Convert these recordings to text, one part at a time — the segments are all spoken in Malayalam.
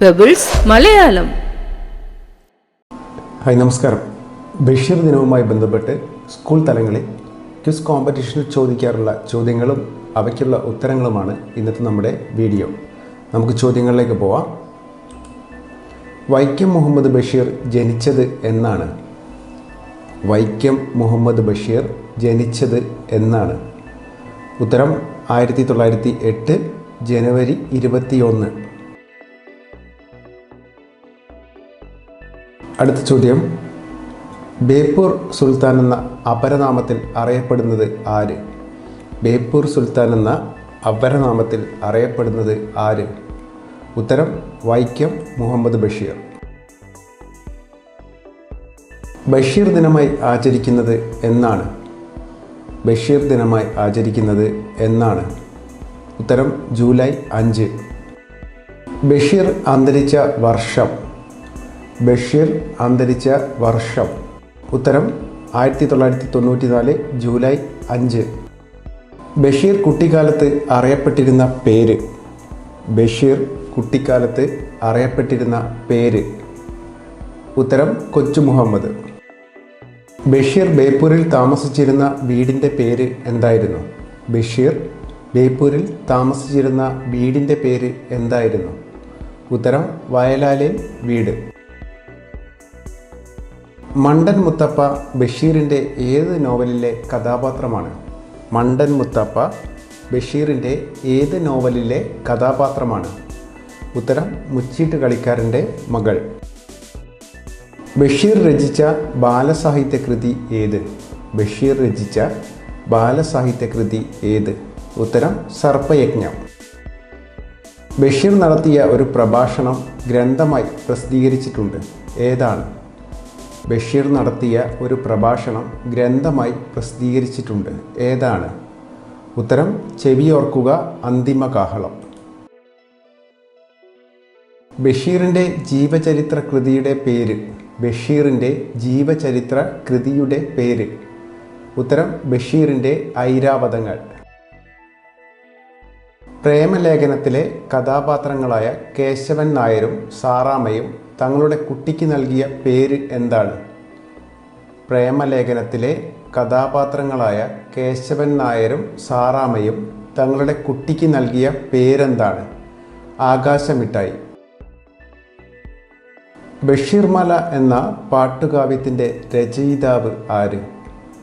പെബിൾസ് മലയാളം ഹായ് നമസ്കാരം. ബഷീർ ദിനവുമായി ബന്ധപ്പെട്ട് സ്കൂൾ തലങ്ങളിൽ ക്വിസ് കോമ്പറ്റീഷനിൽ ചോദിക്കാറുള്ള ചോദ്യങ്ങളും അവയ്ക്കുള്ള ഉത്തരങ്ങളുമാണ് ഇന്നത്തെ നമ്മുടെ വീഡിയോ. നമുക്ക് ചോദ്യങ്ങളിലേക്ക് പോവാം. വൈക്കം മുഹമ്മദ് ബഷീർ ജനിച്ചത് എന്നാണ്. വൈക്കം മുഹമ്മദ് ബഷീർ ജനിച്ചത് എന്നാണ്. ഉത്തരം ആയിരത്തി തൊള്ളായിരത്തി എട്ട് ജനുവരി ഇരുപത്തിയൊന്ന്. അടുത്ത ചോദ്യം. ബേപ്പൂർ സുൽത്താൻ എന്ന അപരനാമത്തിൽ അറിയപ്പെടുന്നത് ആര്? ബേപ്പൂർ സുൽത്താൻ എന്ന അപരനാമത്തിൽ അറിയപ്പെടുന്നത് ആര്? ഉത്തരം വൈക്കം മുഹമ്മദ് ബഷീർ. ബഷീർ ദിനമായി ആചരിക്കുന്നത് എന്നാണ്. ബഷീർ ദിനമായി ആചരിക്കുന്നത് എന്നാണ്. ഉത്തരം ജൂലൈ അഞ്ച്. ബഷീർ അന്തരിച്ച വർഷം ബഷീർ അന്തരിച്ച വർഷം. ഉത്തരം ആയിരത്തി തൊള്ളായിരത്തി തൊണ്ണൂറ്റി നാല് ജൂലൈ അഞ്ച്. ബഷീർ കുട്ടിക്കാലത്ത് അറിയപ്പെട്ടിരുന്ന പേര്. ബഷീർ കുട്ടിക്കാലത്ത് അറിയപ്പെട്ടിരുന്ന പേര്. ഉത്തരം കൊച്ചു മുഹമ്മദ്. ബഷീർ ബേപ്പൂരിൽ താമസിച്ചിരുന്ന വീടിന്റെ പേര് എന്തായിരുന്നു? ബഷീർ ബേപ്പൂരിൽ താമസിച്ചിരുന്ന വീടിന്റെ പേര് എന്തായിരുന്നു? ഉത്തരം വയലാലെ വീട്. മണ്ടൻ മുത്തപ്പ ബഷീറിന്റെ ഏത് നോവലിലെ കഥാപാത്രമാണ്? മണ്ടൻ മുത്തപ്പ ബഷീറിന്റെ ഏത് നോവലിലെ കഥാപാത്രമാണ്? ഉത്തരം മുച്ചീട്ട് കളിക്കാരന്റെ മകൾ. ബഷീർ രചിച്ച ബാലസാഹിത്യകൃതി ഏത്? ബഷീർ രചിച്ച ബാലസാഹിത്യകൃതി ഏത്? ഉത്തരം സർപ്പയജ്ഞം. ബഷീർ നടത്തിയ ഒരു പ്രഭാഷണം ഗ്രന്ഥമായി പ്രസിദ്ധീകരിച്ചിട്ടുണ്ട്. ഏതാണ്? ബഷീർ നടത്തിയ ഒരു പ്രഭാഷണം ഗ്രന്ഥമായി പ്രസിദ്ധീകരിച്ചിട്ടുണ്ട്. ഏതാണ്? ഉത്തരം ചെവിയോർക്കുക അന്തിമ കാഹളം ബഷീറിന്റെ ജീവചരിത്ര കൃതിയുടെ പേര് ബഷീറിന്റെ ജീവചരിത്ര കൃതിയുടെ പേര്. ഉത്തരം ബഷീറിന്റെ ഐരാവതങ്ങൾ. പ്രേമലേഖനത്തിലെ കഥാപാത്രങ്ങളായ കേശവൻ നായരും സാറാമ്മയും തങ്ങളുടെ കുട്ടിക്ക് നൽകിയ പേര് എന്താണ്? പ്രേമലേഖനത്തിലെ കഥാപാത്രങ്ങളായ കേശവൻ നായരും സാറാമയും തങ്ങളുടെ കുട്ടിക്ക് നൽകിയ പേരെന്താണ്? ആകാശമിട്ടായി ബഷീർമാല എന്ന പാട്ടുകാവ്യത്തിന്റെ രചയിതാവ് ആര്?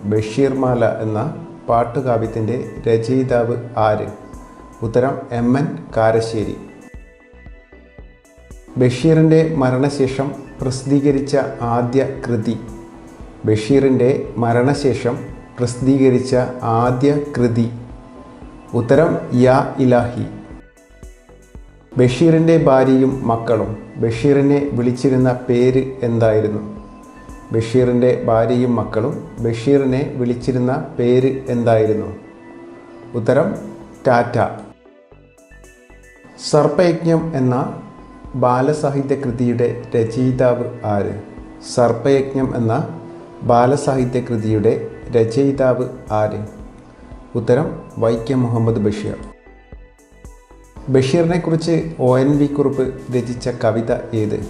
ബഷീർമാല എന്ന പാട്ടുകാവ്യത്തിന്റെ രചയിതാവ് ആര്? ഉത്തരം എം എൻ കാരശ്ശേരി. ബഷീറിന്റെ മരണശേഷം പ്രസിദ്ധീകരിച്ച ആദ്യ കൃതി. ബഷീറിന്റെ മരണശേഷം പ്രസിദ്ധീകരിച്ച ആദ്യ കൃതി. ഉത്തരം യാ ഇലാഹി. ബഷീറിന്റെ ഭാര്യയും മക്കളും ബഷീറിനെ വിളിച്ചിരുന്ന പേര് എന്തായിരുന്നു? ബഷീറിന്റെ ഭാര്യയും മക്കളും ബഷീറിനെ വിളിച്ചിരുന്ന പേര് എന്തായിരുന്നു? ഉത്തരം ടാറ്റ. സർപ്പയജ്ഞം എന്ന ബാലസാഹിത്യ കൃതിയുടെ രചയിതാവ് ആര്? സർപ്പയജ്ഞം എന്ന ബാലസാഹിത്യ കൃതിയുടെ രചയിതാവ് ആര്? ഉത്തരം വൈക്കം മുഹമ്മദ് ബഷീർ. ബഷീറിനെ കുറിച്ച് ഒ എൻ വി കുറിപ്പ് രചിച്ച കവിത ഏത്?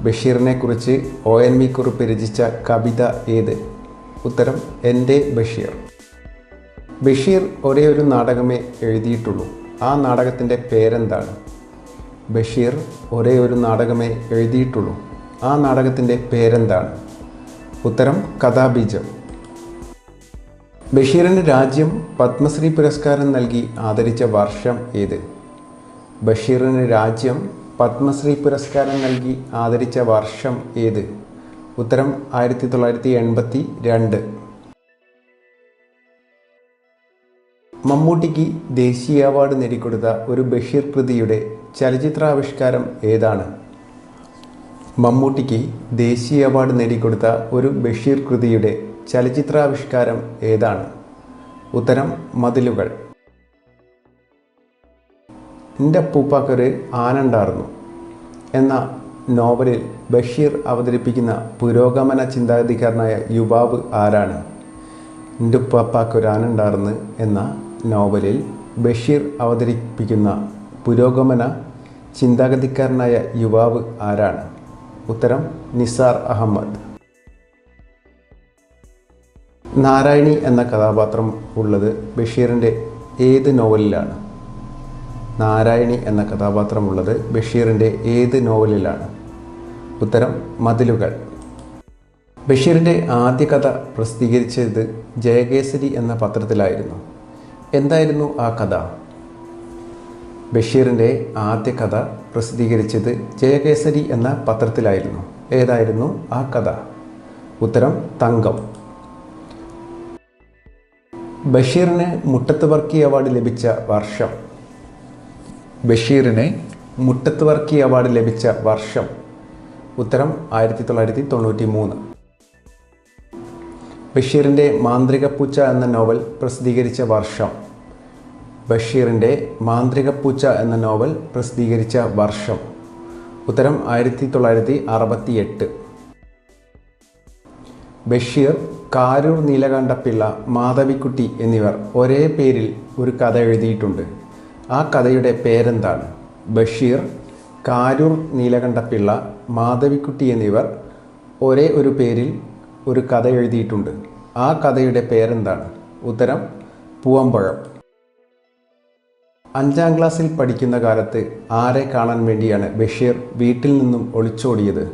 ബഷീറിനെ കുറിച്ച് ഒ എൻ വി കുറിപ്പ് രചിച്ച കവിത ഏത്? ഉത്തരം എന്റെ ബഷീർ. ബഷീർ ഒരേ ഒരു നാടകമേ എഴുതിയിട്ടുള്ളൂ. ആ നാടകത്തിന്റെ പേരെന്താണ്? ബഷീർ ഒരേ ഒരു നാടകമേ എഴുതിയിട്ടുള്ളൂ. ആ നാടകത്തിന്റെ പേരെന്താണ്? ഉത്തരം കഥാബീജം. ബഷീറിന് രാജ്യം പത്മശ്രീ പുരസ്കാരം നൽകി ആദരിച്ച വർഷം ഏത്? ബഷീറിന് രാജ്യം പത്മശ്രീ പുരസ്കാരം നൽകി ആദരിച്ച വർഷം ഏത്? ഉത്തരം ആയിരത്തി തൊള്ളായിരത്തി എൺപത്തി രണ്ട് മമ്മൂട്ടിക്ക് ദേശീയ അവാർഡ് നേടിക്കൊടുത്ത ഒരു ബഷീർ കൃതിയുടെ ചലച്ചിത്രാവിഷ്കാരം ഏതാണ്? മമ്മൂട്ടിക്ക് ദേശീയ അവാർഡ് നേടിക്കൊടുത്ത ഒരു ബഷീർ കൃതിയുടെ ചലച്ചിത്രാവിഷ്കാരം ഏതാണ്? ഉത്തരം മതിലുകൾ. എന്റെ അപ്പൂപ്പാക്കൊരു ആനണ്ടായിരുന്നു എന്ന നോവലിൽ ബഷീർ അവതരിപ്പിക്കുന്ന പുരോഗമന ചിന്താഗതിക്കാരനായ യുവാവ് ആരാണ്? എന്റെ ഉപ്പാപ്പാക്കൊരു ആനണ്ടായിരുന്നു എന്ന നോവലിൽ ബഷീർ അവതരിപ്പിക്കുന്ന പുരോഗമന ചിന്താഗതിക്കാരനായ യുവാവ് ആരാണ്? ഉത്തരം നിസാർ അഹമ്മദ്. നാരായണി എന്ന കഥാപാത്രം ഉള്ളത് ബഷീറിന്റെ ഏത് നോവലിലാണ്? നാരായണി എന്ന കഥാപാത്രമുള്ളത് ബഷീറിന്റെ ഏത് നോവലിലാണ്? ഉത്തരം മതിലുകൾ. ബഷീറിന്റെ ആദ്യ കഥ പ്രസിദ്ധീകരിച്ചത് ജയകേസരി എന്ന പത്രത്തിലായിരുന്നു. എന്തായിരുന്നു ആ കഥ? ബഷീറിന്റെ ആദ്യ കഥ പ്രസിദ്ധീകരിച്ചത് ജയകേസരി എന്ന പത്രത്തിലായിരുന്നു. ഏതായിരുന്നു ആ കഥ? ഉത്തരം തങ്കം. ബഷീറിന് മുട്ടത്ത് വർക്കി അവാർഡ് ലഭിച്ച വർഷം. ബഷീറിന് മുട്ടത്ത് വർക്കി അവാർഡ് ലഭിച്ച വർഷം. ഉത്തരം ആയിരത്തി തൊള്ളായിരത്തി തൊണ്ണൂറ്റി മൂന്ന് ബഷീറിന്റെ മാന്ത്രിക പൂച്ച എന്ന നോവൽ പ്രസിദ്ധീകരിച്ച വർഷം. ബഷീറിന്റെ മാന്ത്രികപ്പൂച്ച എന്ന നോവൽ പ്രസിദ്ധീകരിച്ച വർഷം. ഉത്തരം ആയിരത്തി തൊള്ളായിരത്തി അറുപത്തി എട്ട് ബഷീർ കാരൂർ നീലകണ്ഠപിള്ള മാധവിക്കുട്ടി എന്നിവർ ഒരേ പേരിൽ ഒരു കഥ എഴുതിയിട്ടുണ്ട്. ആ കഥയുടെ പേരെന്താണ്? ബഷീർ കാരൂർ നീലകണ്ഠപിള്ള മാധവിക്കുട്ടി എന്നിവർ ഒരേ ഒരു പേരിൽ ഒരു കഥ എഴുതിയിട്ടുണ്ട്. ആ കഥയുടെ പേരെന്താണ്? ഉത്തരം പൂവമ്പഴം അഞ്ചാം ക്ലാസ്സിൽ പഠിക്കുന്ന കാലത്ത് ആരെ കാണാൻ വേണ്ടിയാണ് ബഷീർ വീട്ടിൽ നിന്നും ഒളിച്ചോടിയത്?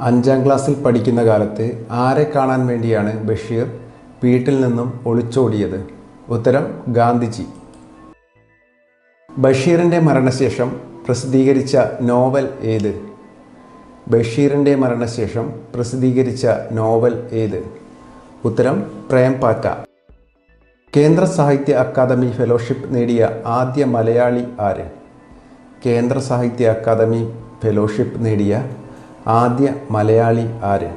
അഞ്ചാം ക്ലാസ്സിൽ പഠിക്കുന്ന കാലത്ത് ആരെ കാണാൻ വേണ്ടിയാണ് ബഷീർ വീട്ടിൽ നിന്നും ഒളിച്ചോടിയത്? ഉത്തരം ഗാന്ധിജി. ബഷീറിന്റെ മരണശേഷം പ്രസിദ്ധീകരിച്ച നോവൽ ഏത്? ബഷീറിന്റെ മരണശേഷം പ്രസിദ്ധീകരിച്ച നോവൽ ഏത്? ഉത്തരം പ്രേം പാറ്റ കേന്ദ്ര സാഹിത്യ അക്കാദമി ഫെലോഷിപ്പ് നേടിയ ആദ്യ മലയാളി ആര്? കേന്ദ്ര സാഹിത്യ അക്കാദമി ഫെലോഷിപ്പ് നേടിയ ആദ്യ മലയാളി ആര്?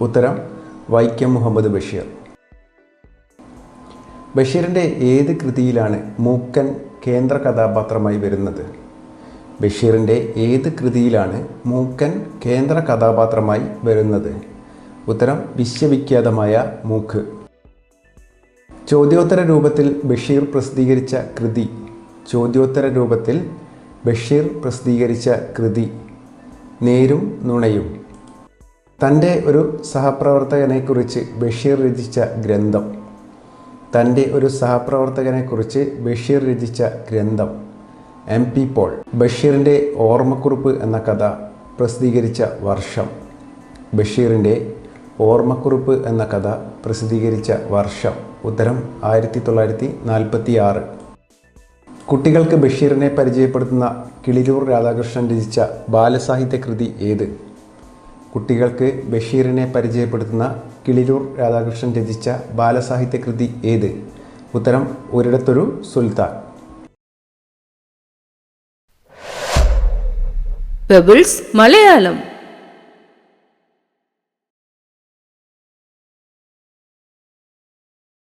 ഉത്തരം വൈക്കം മുഹമ്മദ് ബഷീർ. ബഷീറിന്റെ ഏത് കൃതിയിലാണ് മൂക്കൻ കേന്ദ്ര കഥാപാത്രമായി വരുന്നത്? ബഷീറിന്റെ ഏത് കൃതിയിലാണ് മൂക്കൻ കേന്ദ്ര കഥാപാത്രമായി വരുന്നത്? ഉത്തരം വിശ്വവിഖ്യാതമായ മൂക്ക്. ചോദ്യോത്തര രൂപത്തിൽ ബഷീർ പ്രസിദ്ധീകരിച്ച കൃതി. ചോദ്യോത്തര രൂപത്തിൽ ബഷീർ പ്രസിദ്ധീകരിച്ച കൃതി. നേരും നുണയും. തന്റെ ഒരു സഹപ്രവർത്തകനെക്കുറിച്ച് ബഷീർ രചിച്ച ഗ്രന്ഥം. തന്റെ ഒരു സഹപ്രവർത്തകനെക്കുറിച്ച് ബഷീർ രചിച്ച ഗ്രന്ഥം. M P Paul. ബഷീറിന്റെ ഓർമ്മക്കുറിപ്പ് എന്ന കഥ പ്രസിദ്ധീകരിച്ച വർഷം. ബഷീറിന്റെ ഓർമ്മക്കുറിപ്പ് എന്ന കഥ പ്രസിദ്ധീകരിച്ച വർഷം ഉത്തരം ആയിരത്തി തൊള്ളായിരത്തി നാൽപ്പത്തി ആറ് കുട്ടികൾക്ക് ബഷീറിനെ പരിചയപ്പെടുത്തുന്ന കിളിരൂർ രാധാകൃഷ്ണൻ രചിച്ച ബാലസാഹിത്യ കൃതി ഏത്? കുട്ടികൾക്ക് ബഷീറിനെ പരിചയപ്പെടുത്തുന്ന കിളിരൂർ രാധാകൃഷ്ണൻ രചിച്ച ബാലസാഹിത്യ കൃതി ഏത്? ഉത്തരം ഒരിടത്തൊരു സുൽത്താൻ. മലയാളം.